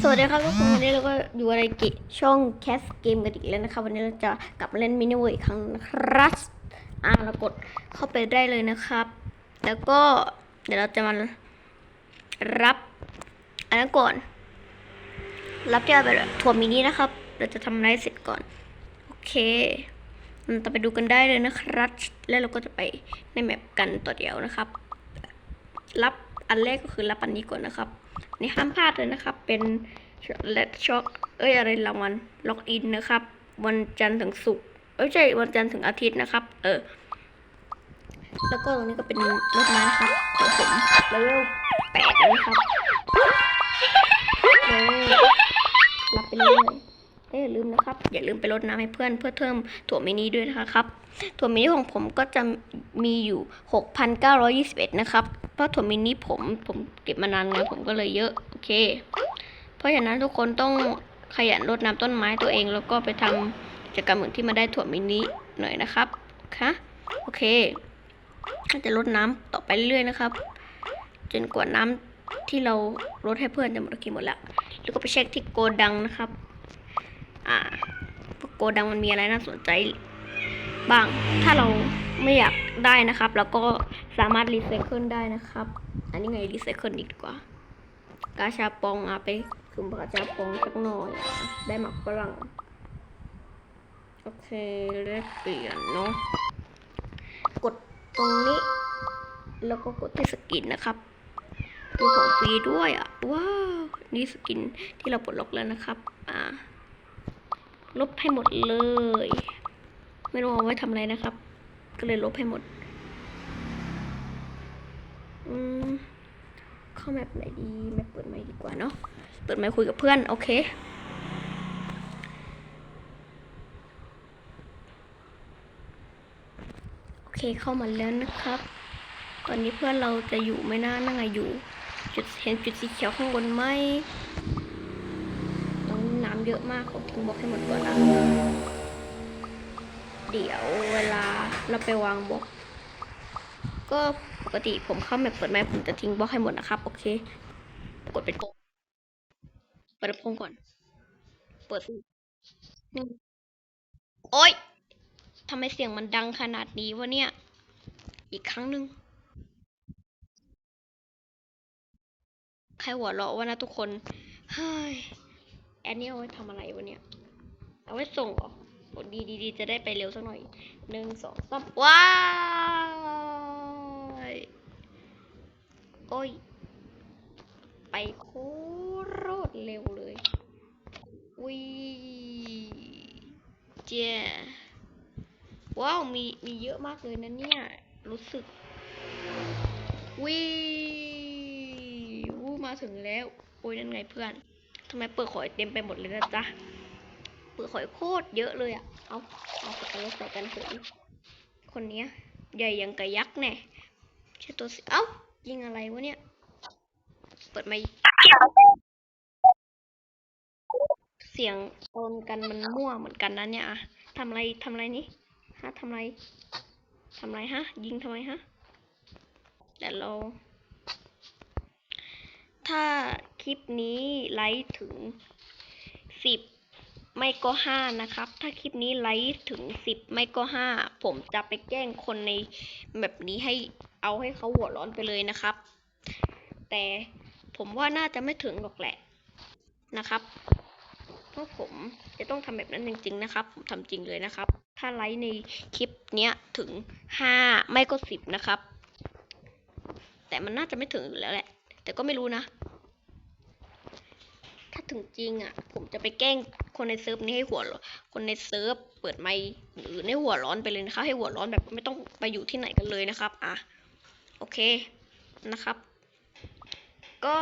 สวัสดีครับทุกคนวันนี้เราก็อยู่ในกิช่องแคสเกมกันอีกแล้วนะครับวันนี้เราจะกลับมาเล่นมินิเวอร์อีกครั้งนะครับอ่าเรากดเข้าไปได้เลยนะครับ แล้วก็เดี๋ยวเราจะมารับ อันนั้นก่อน รับที่เราไปถั่วมินินะครับ เราจะทำไรเสร็จก่อน โอเคเราจะไปดูกันได้เลยนะครับ แล้วเราก็จะไปในแมปกันต่อเดียวนะครับ รับอันแรกก็คือรับอันนี้ก่อนนะครับ นี่ห้ามพลาดเลยนะครับ เป็นเลตช็อกเอ้ยอะไรรางวัลล็อกอินนะครับ วันจันทร์ถึงศุกร์เอ้ยใช่วันจันทร์ถึงอาทิตย์นะครับ เออ แล้วก็ตรงนี้ก็เป็นรถม้านะครับของผมเลเวลแปดแล้วนะครับเออรับไปเลยเอ้ยาลืมนะครับ อย่าลืมไปรดน้ำให้เพื่อนเพื่อเพิ่มถั่วมินิด้วยนะครับ ถั่วมินิของผมก็จะมีอยู่ 6,921 นะครับ เพราะถั่วมินิผมผมเก็บมานานไงผมก็เลยเยอะโอเค เพราะฉะนั้นทุกคนต้องขยันรดน้ำต้นไม้ตัวเองแล้วก็ไปทำกิจกรรมอื่นที่มาได้ถั่วมินิหน่อยนะครับค่ะโอเคจะรดน้ำต่อไปเรื่อยๆนะครับ จนกว่าน้ำที่เรารดให้เพื่อนจะหมดโอเคหมดแล้วแล้วก็ไปเช็คที่โกดังนะครับ อ่าโกดังมันมีอะไรน่าสนใจบ้าง ถ้าเราไม่อยากได้นะครับเราก็สามารถรีไซเคิลได้นะครับ อันนี้ไงรีไซเคิลดีกว่า กาชาปองอะไปคุมกาชาปองสักหน่อยอได้หมักฝรั่ง โอเคแลกเปลี่ยนเนาะ กดตรงนี้ แล้วก็กดที่สกินนะครับมีของฟรีด้วยอะ ว้าว นี่สกินที่เราปลดล็อกแล้วนะครับ อ่า ลบให้หมดเลย ไม่รู้เอาไว้ทำอะไรนะครับ ก็เลยลบให้หมด อืมเข้าแมปไหนดีแมปเปิดไมดีกว่าเนาะเปิดไมค์คุยกับเพื่อน โอเคโอเคเข้ามาแล้วนะครับ ตอนนี้เพื่อนเราจะอยู่ไหม่น่านั่งอยู่จุดเห็นจุดสีเขียวข้างบนไหมำเยอะมากผมทิ้งบล็อกให้หมดก่อนนะเดี๋ยวเวลาเราไปวางบล็อก ก็ปกติผมเข้าแมปเปิดไมค์ผมจะทิ้งบล็อกให้หมดนะครับ โอเค กดเป็นโปะเปิดพงก่อน เปิดหนึ่งโอ๊ยทำไมเสียงมันดังขนาดนี้วะเนี่ย อีกครั้งหนึ่งใครหัวเราะวะนะทุกคน เฮ้ย อนนี่เอาไว้ทำอะไรวะเนี่ย เอาไว้ส่งเหรอดีดีดีจะได้ไปเร็วสักหน่อยหนึ่งสองสามว้ายโอ้ย ไปโคตรเร็วเลยวิเจว้าว มีมีเยอะมากเลยนะเนี่ย รู้สึกวิวูมาถึงแล้ว โอ้ยนั่นไงเพื่อน ทำไมเปิดขอยเต็มไปหมดเลยนะจ๊ะ เปิดขอยโคตรเยอะเลยอะเอา เอาสกันใส่กันเถอะคนเนี้ย ใหญ่ยังกระยักแน่ใช่ตัวสิ เอ้า ยิงอะไรวะเนี่ย เปิดไมค์เสียงโอนกันมันมั่วเหมือนกันนะเนี่ยอะทำอะไรทำอะไรนี่ฮะทำอะไรทำอะไรฮะ ยิงทำไมฮะแต่เรา ถ้าคลิปนี้ไลค์ถึงสิบไม่ก็ห้านะครับ ถ้าคลิปนี้ไลค์ถึงสิบไม่ก็ห้าผมจะไปแกล้งคนในแบบนี้ให้เอาให้เขาหัวร้อนไปเลยนะครับ แต่ผมว่าน่าจะไม่ถึงหรอกแหละนะครับเพราะผมจะต้องทำแบบนั้นจริง ๆ นะครับ ผมทำจริงเลยนะครับ ถ้าไลค์ในคลิปเนี้ยถึงห้าไม่ก็สิบนะครับ แต่มันน่าจะไม่ถึงอยู่แล้วแหละ แต่ก็ไม่รู้นะ ถ้าถึงจริงอะ ผมจะไปแกล้งคนในเซิร์ฟนี้ให้หัว คนในเซิร์ฟเปิดไมค์หรือในหัวร้อนไปเลยนะคะ ให้หัวร้อนแบบไม่ต้องไปอยู่ที่ไหนกันเลยนะครับ อะ โอเค นะครับ ก็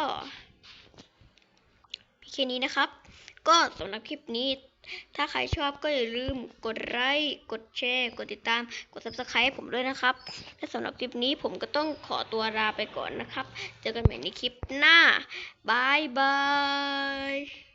แค่นี้นะครับ ก็สำหรับคลิปนี้ ถ้าใครชอบก็อย่าลืมกดไลค์กดแชร์ กดติดตาม กด subscribe ผมด้วยนะครับ และสำหรับคลิปนี้ผมก็ต้องขอตัวลาไปก่อนนะครับ เจอกันใหม่ในคลิปหน้าบายบาย